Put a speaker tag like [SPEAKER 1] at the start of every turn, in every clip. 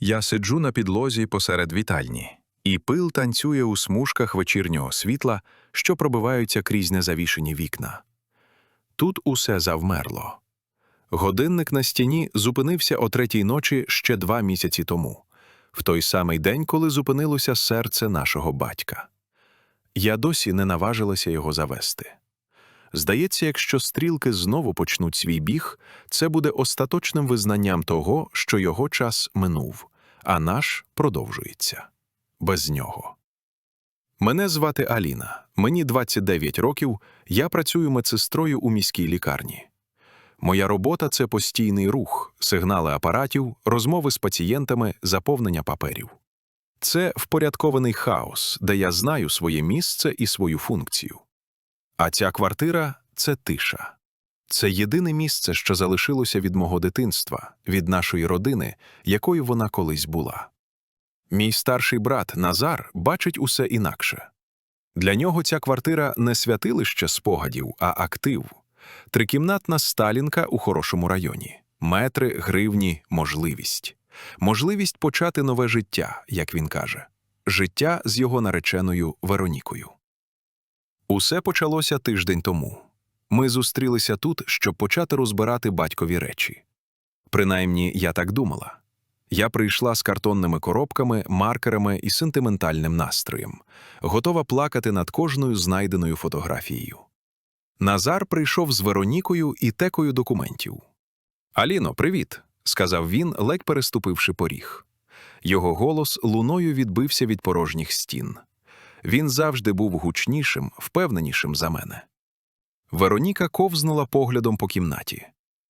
[SPEAKER 1] Я сиджу на підлозі посеред вітальні, і пил танцює у смужках вечірнього світла, що пробиваються крізь незавішені вікна. Тут усе завмерло. Годинник на стіні зупинився о третій ночі ще два місяці тому, в той самий день, коли зупинилося серце нашого батька. Я досі не наважилася його завести. Здається, якщо стрілки знову почнуть свій біг, це буде остаточним визнанням того, що його час минув, а наш продовжується. Без нього. Мене звати Аліна, мені 29 років, я працюю медсестрою у міській лікарні. Моя робота це постійний рух, сигнали апаратів, розмови з пацієнтами, заповнення паперів. Це впорядкований хаос, де я знаю своє місце і свою функцію. А ця квартира це тиша. Це єдине місце, що залишилося від мого дитинства, від нашої родини, якою вона колись була. Мій старший брат Назар бачить усе інакше. Для нього ця квартира не святилище спогадів, а актив. Трикімнатна сталінка у хорошому районі, метри, гривні, можливість. Можливість почати нове життя, як він каже, життя з його нареченою Веронікою. Усе почалося тиждень тому. Ми зустрілися тут, щоб почати розбирати батькові речі. Принаймні, я так думала. Я прийшла з картонними коробками, маркерами і сентиментальним настроєм, готова плакати над кожною знайденою фотографією. Назар прийшов з Веронікою і текою документів. Аліно, привіт, сказав він, ледь переступивши поріг. Його голос луною відбився від порожніх стін. Він завжди був гучнішим, впевненішим за мене. Вероніка ковзнула поглядом по кімнаті.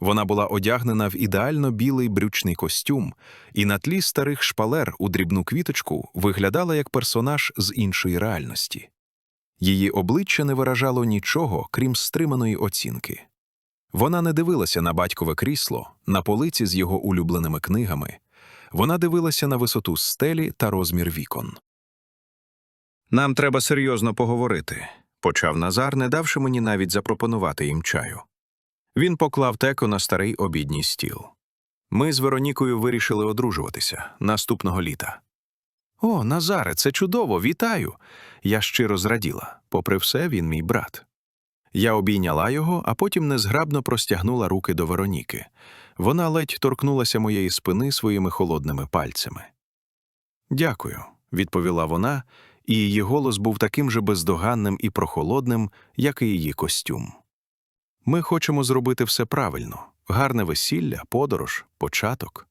[SPEAKER 1] Вона була одягнена в ідеально білий брючний костюм, і на тлі старих шпалер у дрібну квіточку виглядала як персонаж з іншої реальності. Її обличчя не виражало нічого, крім стриманої оцінки. Вона не дивилася на батькове крісло, на полиці з його улюбленими книгами. Вона дивилася на висоту стелі та розмір вікон. Нам треба серйозно поговорити, почав Назар, не давши мені навіть запропонувати їм чаю. Він поклав теко на старий обідній стіл. Ми з Веронікою вирішили одружуватися наступного літа. О, Назаре, це чудово, вітаю. Я щиро зраділа. Попри все, він мій брат. Я обійняла його, а потім незграбно простягнула руки до Вероніки. Вона ледь торкнулася моєї спини своїми холодними пальцями. Дякую, відповіла вона, і її голос був таким же бездоганним і прохолодним, як і її костюм. Ми хочемо зробити все правильно гарне весілля, подорож, початок.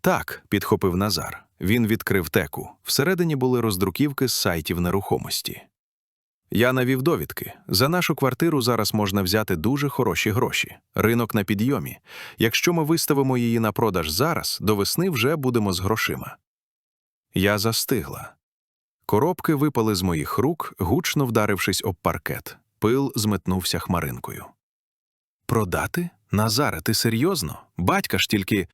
[SPEAKER 1] Так, підхопив Назар. Він відкрив теку. Всередині були роздруківки з сайтів нерухомості. Я навів довідки. За нашу квартиру зараз можна взяти дуже хороші гроші. Ринок на підйомі. Якщо ми виставимо її на продаж зараз, до весни вже будемо з грошима. Я застигла. Коробки випали з моїх рук, гучно вдарившись об паркет. Пил зметнувся хмаринкою. Продати? Назаре, ти серйозно? Батька ж тільки.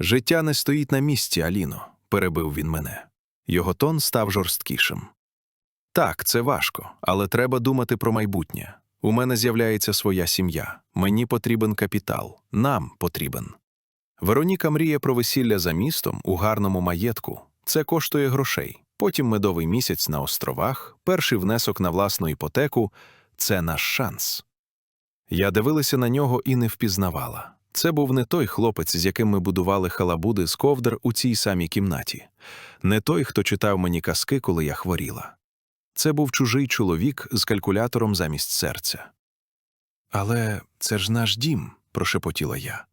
[SPEAKER 1] Життя не стоїть на місці, Аліно, перебив він мене. Його тон став жорсткішим. Так, це важко, але треба думати про майбутнє. У мене з'являється своя сім'я. Мені потрібен капітал, нам потрібен. Вероніка мріє про весілля за містом у гарному маєтку. Це коштує грошей. Потім медовий місяць на островах, перший внесок на власну іпотеку це наш шанс. Я дивилася на нього і не впізнавала. Це був не той хлопець, з яким ми будували халабуди з ковдр у цій самій кімнаті, не той, хто читав мені казки, коли я хворіла. Це був чужий чоловік з калькулятором замість серця. Але це ж наш дім, прошепотіла я.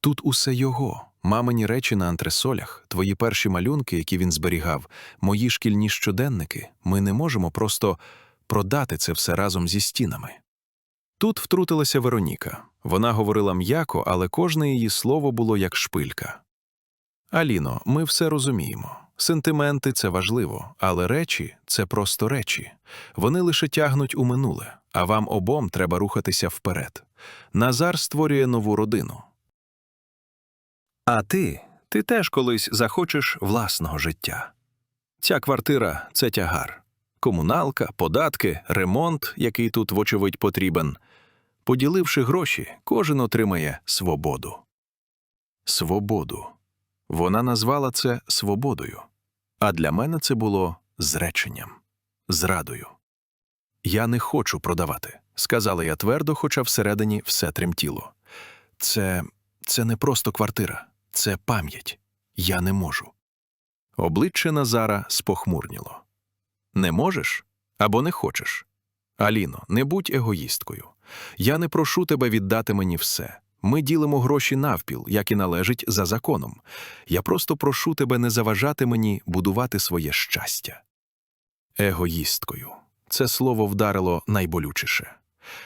[SPEAKER 1] Тут усе його, мамині речі на антресолях, твої перші малюнки, які він зберігав, мої шкільні щоденники. Ми не можемо просто продати це все разом зі стінами. Тут втрутилася Вероніка. Вона говорила м'яко, але кожне її слово було як шпилька. Аліно, ми все розуміємо. Сентименти це важливо, але речі це просто речі. Вони лише тягнуть у минуле, а вам обом треба рухатися вперед. Назар створює нову родину. А ти, ти теж колись захочеш власного життя. Ця квартира це тягар. Комуналка, податки, ремонт, який тут, вочевидь, потрібен. Поділивши гроші, кожен отримає свободу. Свободу. Вона назвала це свободою, а для мене це було зреченням, зрадою. Я не хочу продавати, сказала я твердо, хоча всередині все тремтіло. Це, це не просто квартира, це пам'ять. Я не можу. Обличчя Назара спохмурніло. Не можеш або не хочеш. Аліно, не будь егоїсткою. Я не прошу тебе віддати мені все. Ми ділимо гроші навпіл, як і належить за законом. Я просто прошу тебе не заважати мені будувати своє щастя. Егоїсткою. Це слово вдарило найболючіше.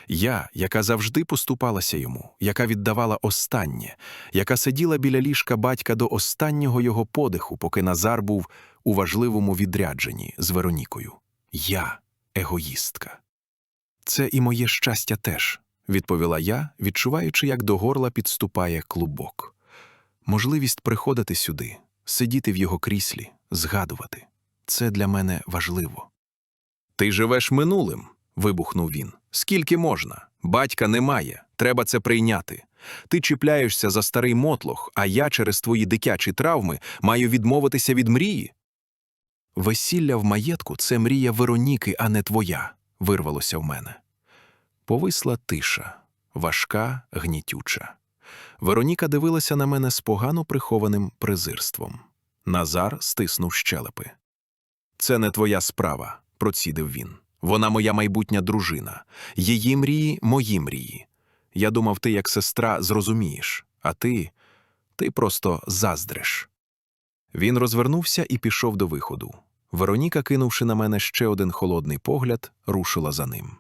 [SPEAKER 1] Я, яка завжди поступалася йому, яка віддавала останнє, яка сиділа біля ліжка батька до останнього його подиху, поки Назар був у важливому відрядженні з Веронікою. Я егоїстка. Це і моє щастя теж, відповіла я, відчуваючи, як до горла підступає клубок. Можливість приходити сюди, сидіти в його кріслі, згадувати це для мене важливо. Ти живеш минулим, вибухнув він. Скільки можна? Батька немає, треба це прийняти. Ти чіпляєшся за старий мотлох, а я через твої дитячі травми маю відмовитися від мрії. Весілля в маєтку це мрія Вероніки, а не твоя, вирвалося в мене. Повисла тиша, важка, гнітюча. Вероніка дивилася на мене з погано прихованим презирством. Назар стиснув щелепи. Це не твоя справа, процідив він. Вона моя майбутня дружина. Її мрії мої мрії. Я думав, ти, як сестра, зрозумієш, а ти. ти просто заздриш. Він розвернувся і пішов до виходу. Вероніка, кинувши на мене ще один холодний погляд, рушила за ним.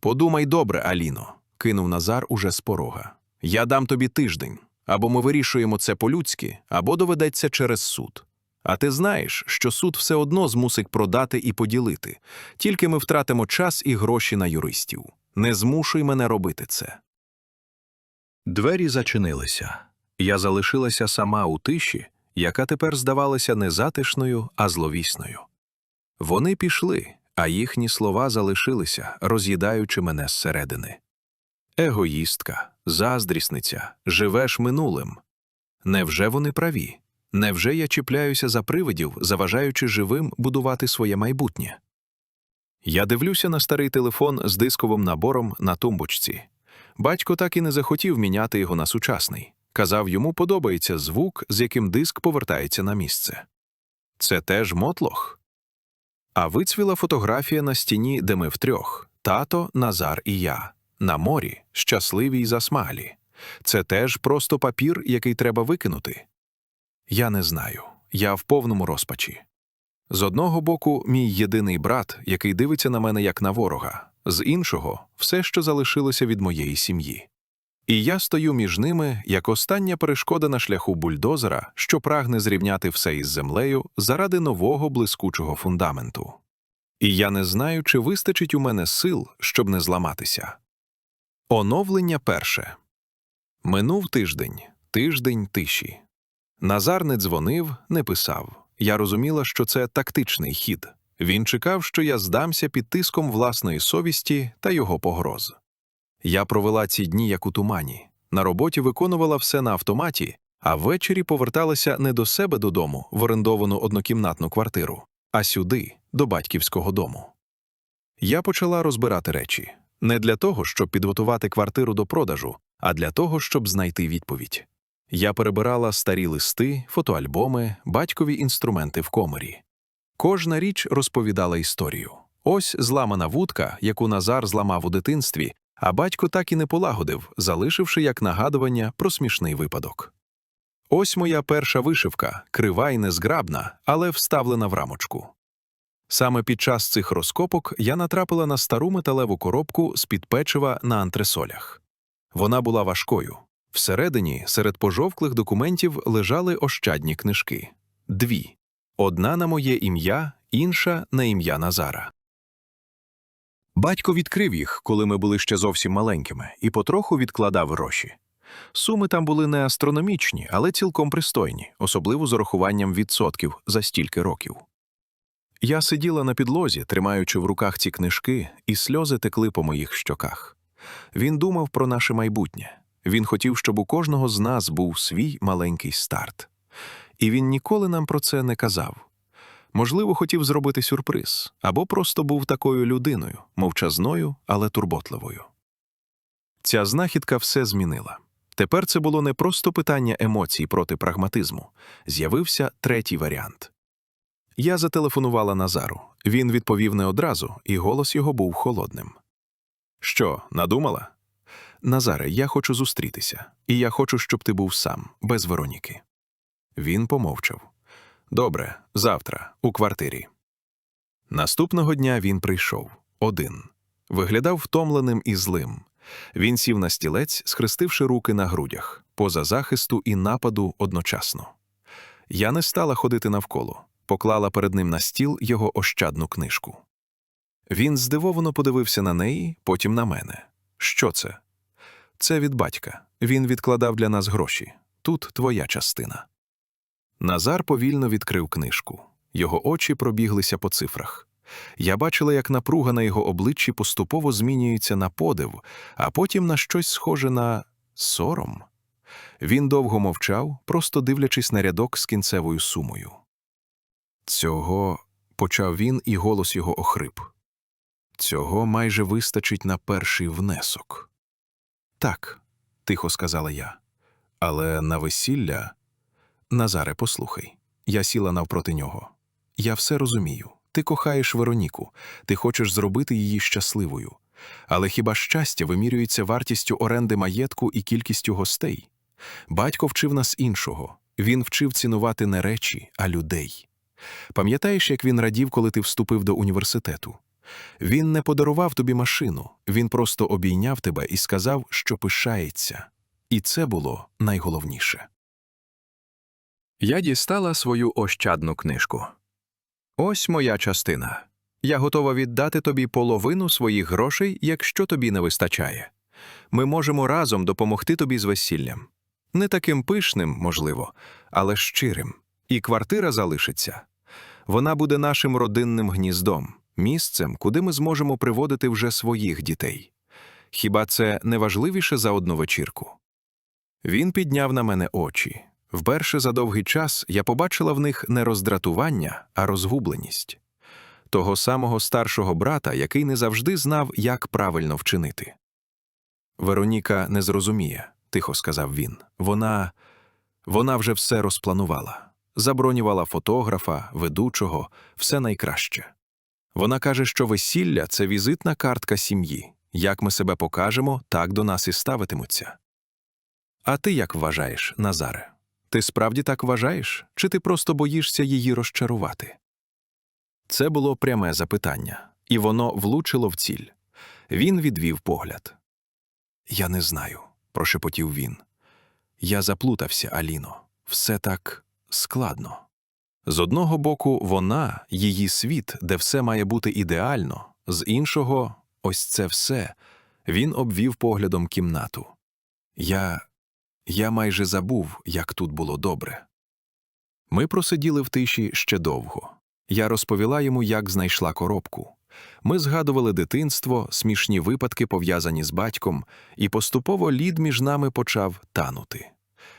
[SPEAKER 1] Подумай добре, Аліно, кинув Назар уже з порога. Я дам тобі тиждень. Або ми вирішуємо це по-людськи, або доведеться через суд. А ти знаєш, що суд все одно змусить продати і поділити, тільки ми втратимо час і гроші на юристів. Не змушуй мене робити це. Двері зачинилися. Я залишилася сама у тиші, яка тепер здавалася не затишною, а зловісною. Вони пішли, а їхні слова залишилися, роз'їдаючи мене зсередини. Егоїстка, заздрісниця, живеш минулим. Невже вони праві? Невже я чіпляюся за привидів, заважаючи живим будувати своє майбутнє? Я дивлюся на старий телефон з дисковим набором на тумбочці. Батько так і не захотів міняти його на сучасний. Казав, йому подобається звук, з яким диск повертається на місце. Це теж мотлох. А вицвіла фотографія на стіні, де ми втрьох тато, Назар і я, на морі, щасливі й засмалі. Це теж просто папір, який треба викинути. Я не знаю. Я в повному розпачі. З одного боку, мій єдиний брат, який дивиться на мене як на ворога, з іншого все, що залишилося від моєї сім'ї. І я стою між ними, як остання перешкода на шляху бульдозера, що прагне зрівняти все із землею заради нового блискучого фундаменту. І я не знаю, чи вистачить у мене сил, щоб не зламатися. Оновлення перше. Минув тиждень, тиждень тиші. Назар не дзвонив, не писав. Я розуміла, що це тактичний хід. Він чекав, що я здамся під тиском власної совісті та його погроз. Я провела ці дні як у тумані. На роботі виконувала все на автоматі, а ввечері поверталася не до себе додому в орендовану однокімнатну квартиру, а сюди, до батьківського дому. Я почала розбирати речі не для того, щоб підготувати квартиру до продажу, а для того, щоб знайти відповідь. Я перебирала старі листи, фотоальбоми, батькові інструменти в коморі. Кожна річ розповідала історію. Ось зламана вудка, яку Назар зламав у дитинстві, а батько так і не полагодив, залишивши як нагадування про смішний випадок. Ось моя перша вишивка, крива й незграбна, але вставлена в рамочку. Саме під час цих розкопок я натрапила на стару металеву коробку з-під печива на антресолях. Вона була важкою. Всередині, серед пожовклих документів, лежали ощадні книжки дві одна на моє ім'я, інша на ім'я Назара. Батько відкрив їх, коли ми були ще зовсім маленькими, і потроху відкладав гроші. Суми там були не астрономічні, але цілком пристойні, особливо з урахуванням відсотків за стільки років. Я сиділа на підлозі, тримаючи в руках ці книжки, і сльози текли по моїх щоках. Він думав про наше майбутнє. Він хотів, щоб у кожного з нас був свій маленький старт. І він ніколи нам про це не казав. Можливо, хотів зробити сюрприз, або просто був такою людиною, мовчазною, але турботливою. Ця знахідка все змінила. Тепер це було не просто питання емоцій проти прагматизму. З'явився третій варіант. Я зателефонувала Назару. Він відповів не одразу, і голос його був холодним. Що, надумала? Назаре, я хочу зустрітися, і я хочу, щоб ти був сам, без Вероніки. Він помовчав. Добре, завтра, у квартирі. Наступного дня він прийшов один. Виглядав втомленим і злим. Він сів на стілець, схрестивши руки на грудях, поза захисту і нападу одночасно. Я не стала ходити навколо, поклала перед ним на стіл його ощадну книжку. Він здивовано подивився на неї, потім на мене. Що це? Це від батька. Він відкладав для нас гроші. Тут твоя частина. Назар повільно відкрив книжку. Його очі пробіглися по цифрах. Я бачила, як напруга на його обличчі поступово змінюється на подив, а потім на щось схоже на сором. Він довго мовчав, просто дивлячись на рядок з кінцевою сумою. Цього почав він, і голос його охрип. Цього майже вистачить на перший внесок. Так, тихо сказала я. Але на весілля. Назаре, послухай. Я сіла навпроти нього. Я все розумію. Ти кохаєш Вероніку, ти хочеш зробити її щасливою. Але хіба щастя вимірюється вартістю оренди маєтку і кількістю гостей? Батько вчив нас іншого. Він вчив цінувати не речі, а людей. Пам'ятаєш, як він радів, коли ти вступив до університету? Він не подарував тобі машину, він просто обійняв тебе і сказав, що пишається. І це було найголовніше. Я дістала свою ощадну книжку. Ось моя частина. Я готова віддати тобі половину своїх грошей, якщо тобі не вистачає. Ми можемо разом допомогти тобі з весіллям. Не таким пишним, можливо, але щирим. І квартира залишиться. Вона буде нашим родинним гніздом, місцем, куди ми зможемо приводити вже своїх дітей. Хіба це не важливіше за одну вечірку? Він підняв на мене очі. Вперше за довгий час я побачила в них не роздратування, а розгубленість того самого старшого брата, який не завжди знав, як правильно вчинити. Вероніка не зрозуміє, тихо сказав він. Вона вона вже все розпланувала, забронювала фотографа, ведучого, все найкраще. Вона каже, що весілля це візитна картка сім'ї. Як ми себе покажемо, так до нас і ставитимуться. А ти як вважаєш, Назаре? Ти справді так вважаєш, чи ти просто боїшся її розчарувати? Це було пряме запитання, і воно влучило в ціль. Він відвів погляд. Я не знаю, прошепотів він. Я заплутався, Аліно. Все так складно. З одного боку, вона, її світ, де все має бути ідеально, з іншого, ось це все. Він обвів поглядом кімнату. Я. Я майже забув, як тут було добре. Ми просиділи в тиші ще довго. Я розповіла йому, як знайшла коробку. Ми згадували дитинство, смішні випадки, пов'язані з батьком, і поступово лід між нами почав танути.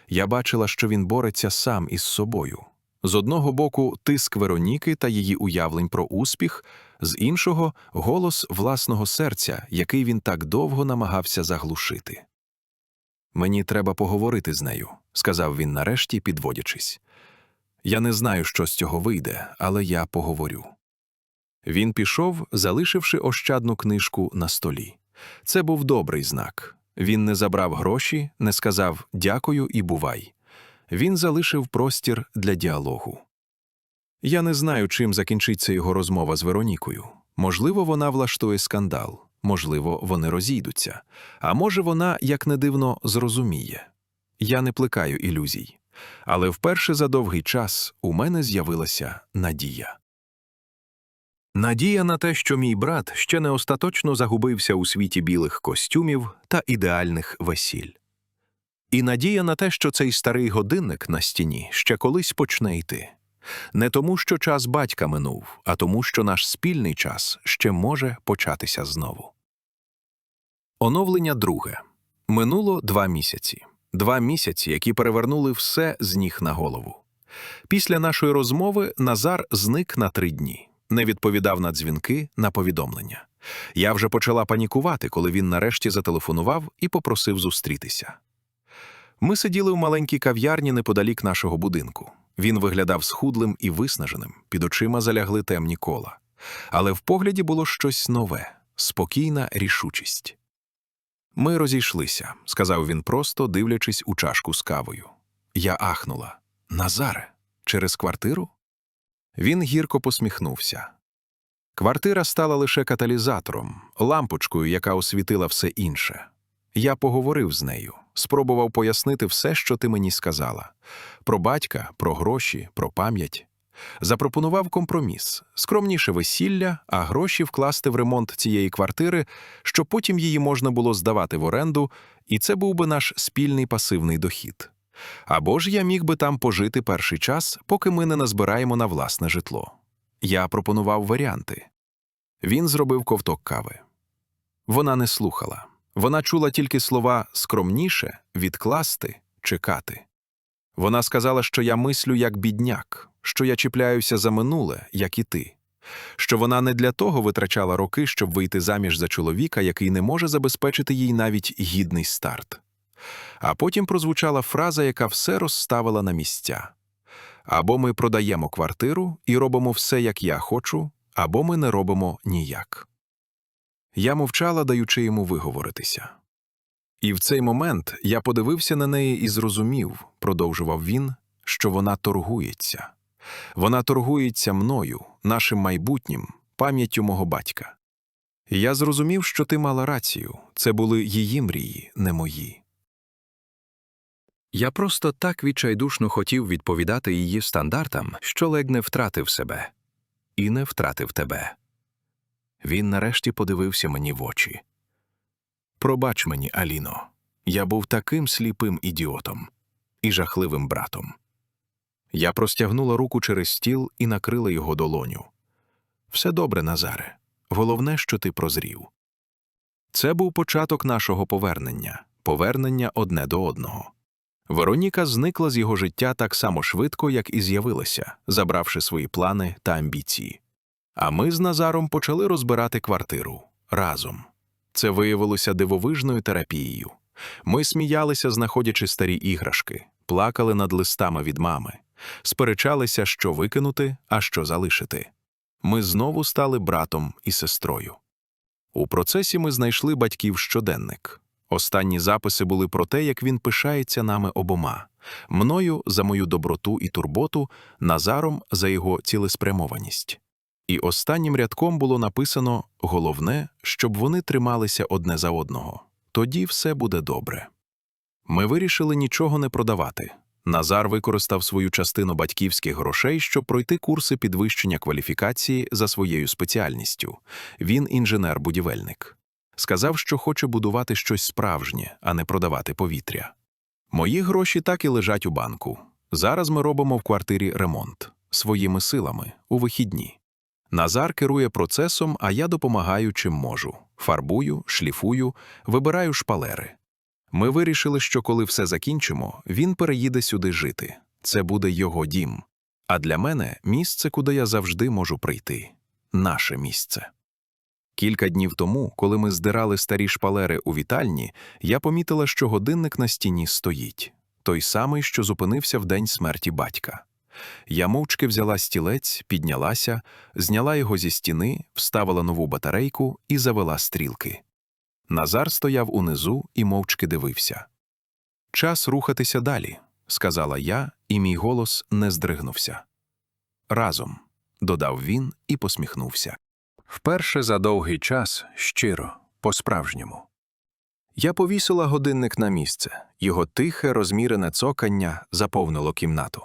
[SPEAKER 1] Я бачила, що він бореться сам із собою. З одного боку, тиск Вероніки та її уявлень про успіх, з іншого голос власного серця, який він так довго намагався заглушити. Мені треба поговорити з нею, сказав він нарешті, підводячись. Я не знаю, що з цього вийде, але я поговорю. Він пішов, залишивши ощадну книжку на столі. Це був добрий знак. Він не забрав гроші, не сказав дякую і бувай. Він залишив простір для діалогу. Я не знаю, чим закінчиться його розмова з Веронікою. Можливо, вона влаштує скандал, можливо, вони розійдуться, а може, вона, як не дивно, зрозуміє. Я не плекаю ілюзій. Але вперше за довгий час у мене з'явилася надія. Надія на те, що мій брат ще не остаточно загубився у світі білих костюмів та ідеальних весіль. І надія на те, що цей старий годинник на стіні ще колись почне йти. Не тому, що час батька минув, а тому, що наш спільний час ще може початися знову. Оновлення друге. Минуло два місяці. Два місяці, які перевернули все з ніг на голову. Після нашої розмови Назар зник на три дні, не відповідав на дзвінки, на повідомлення. Я вже почала панікувати, коли він нарешті зателефонував і попросив зустрітися. Ми сиділи в маленькій кав'ярні неподалік нашого будинку. Він виглядав схудлим і виснаженим, під очима залягли темні кола. Але в погляді було щось нове, спокійна рішучість. Ми розійшлися, сказав він просто, дивлячись у чашку з кавою. Я ахнула. Назаре, через квартиру? Він гірко посміхнувся. Квартира стала лише каталізатором, лампочкою, яка освітила все інше. Я поговорив з нею, спробував пояснити все, що ти мені сказала: про батька, про гроші, про пам'ять. Запропонував компроміс скромніше весілля, а гроші вкласти в ремонт цієї квартири, щоб потім її можна було здавати в оренду, і це був би наш спільний пасивний дохід. Або ж я міг би там пожити перший час, поки ми не назбираємо на власне житло. Я пропонував варіанти. Він зробив ковток кави. Вона не слухала. Вона чула тільки слова скромніше, відкласти, чекати. Вона сказала, що я мислю як бідняк, що я чіпляюся за минуле, як і ти, що вона не для того витрачала роки, щоб вийти заміж за чоловіка, який не може забезпечити їй навіть гідний старт. А потім прозвучала фраза, яка все розставила на місця. Або ми продаємо квартиру і робимо все, як я хочу, або ми не робимо ніяк. Я мовчала, даючи йому виговоритися. І в цей момент я подивився на неї і зрозумів, продовжував він, що вона торгується. Вона торгується мною, нашим майбутнім, пам'яттю мого батька. Я зрозумів, що ти мала рацію це були її мрії, не мої. Я просто так відчайдушно хотів відповідати її стандартам, що ледь не втратив себе і не втратив тебе. Він нарешті подивився мені в очі. Пробач мені, Аліно, я був таким сліпим ідіотом і жахливим братом. Я простягнула руку через стіл і накрила його долоню. Все добре, Назаре. Головне, що ти прозрів. Це був початок нашого повернення, повернення одне до одного. Вероніка зникла з його життя так само швидко, як і з'явилася, забравши свої плани та амбіції. А ми з Назаром почали розбирати квартиру разом. Це виявилося дивовижною терапією. Ми сміялися, знаходячи старі іграшки, плакали над листами від мами, сперечалися, що викинути, а що залишити. Ми знову стали братом і сестрою. У процесі ми знайшли батьків щоденник. Останні записи були про те, як він пишається нами обома мною за мою доброту і турботу, Назаром за його цілеспрямованість. І останнім рядком було написано головне, щоб вони трималися одне за одного. Тоді все буде добре. Ми вирішили нічого не продавати. Назар використав свою частину батьківських грошей, щоб пройти курси підвищення кваліфікації за своєю спеціальністю. Він інженер-будівельник. Сказав, що хоче будувати щось справжнє, а не продавати повітря. Мої гроші так і лежать у банку. Зараз ми робимо в квартирі ремонт своїми силами у вихідні. Назар керує процесом, а я допомагаю чим можу. Фарбую, шліфую, вибираю шпалери. Ми вирішили, що коли все закінчимо, він переїде сюди жити. Це буде його дім. А для мене місце, куди я завжди можу прийти наше місце. Кілька днів тому, коли ми здирали старі шпалери у вітальні, я помітила, що годинник на стіні стоїть той самий, що зупинився в день смерті батька. Я мовчки взяла стілець, піднялася, зняла його зі стіни, вставила нову батарейку і завела стрілки. Назар стояв унизу і мовчки дивився. Час рухатися далі, сказала я, і мій голос не здригнувся. Разом, додав він і посміхнувся. Вперше за довгий час щиро, по-справжньому. Я повісила годинник на місце, його тихе, розмірене цокання заповнило кімнату.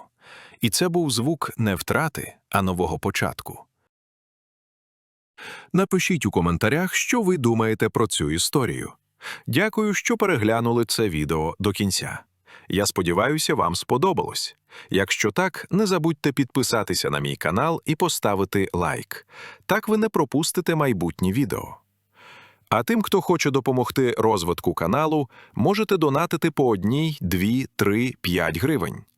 [SPEAKER 1] І це був звук не втрати, а нового початку. Напишіть у коментарях, що ви думаєте про цю історію. Дякую, що переглянули це відео до кінця. Я сподіваюся, вам сподобалось. Якщо так, не забудьте підписатися на мій канал і поставити лайк. Так ви не пропустите майбутні відео. А тим, хто хоче допомогти розвитку каналу, можете донатити по одній, дві, три, п'ять гривень.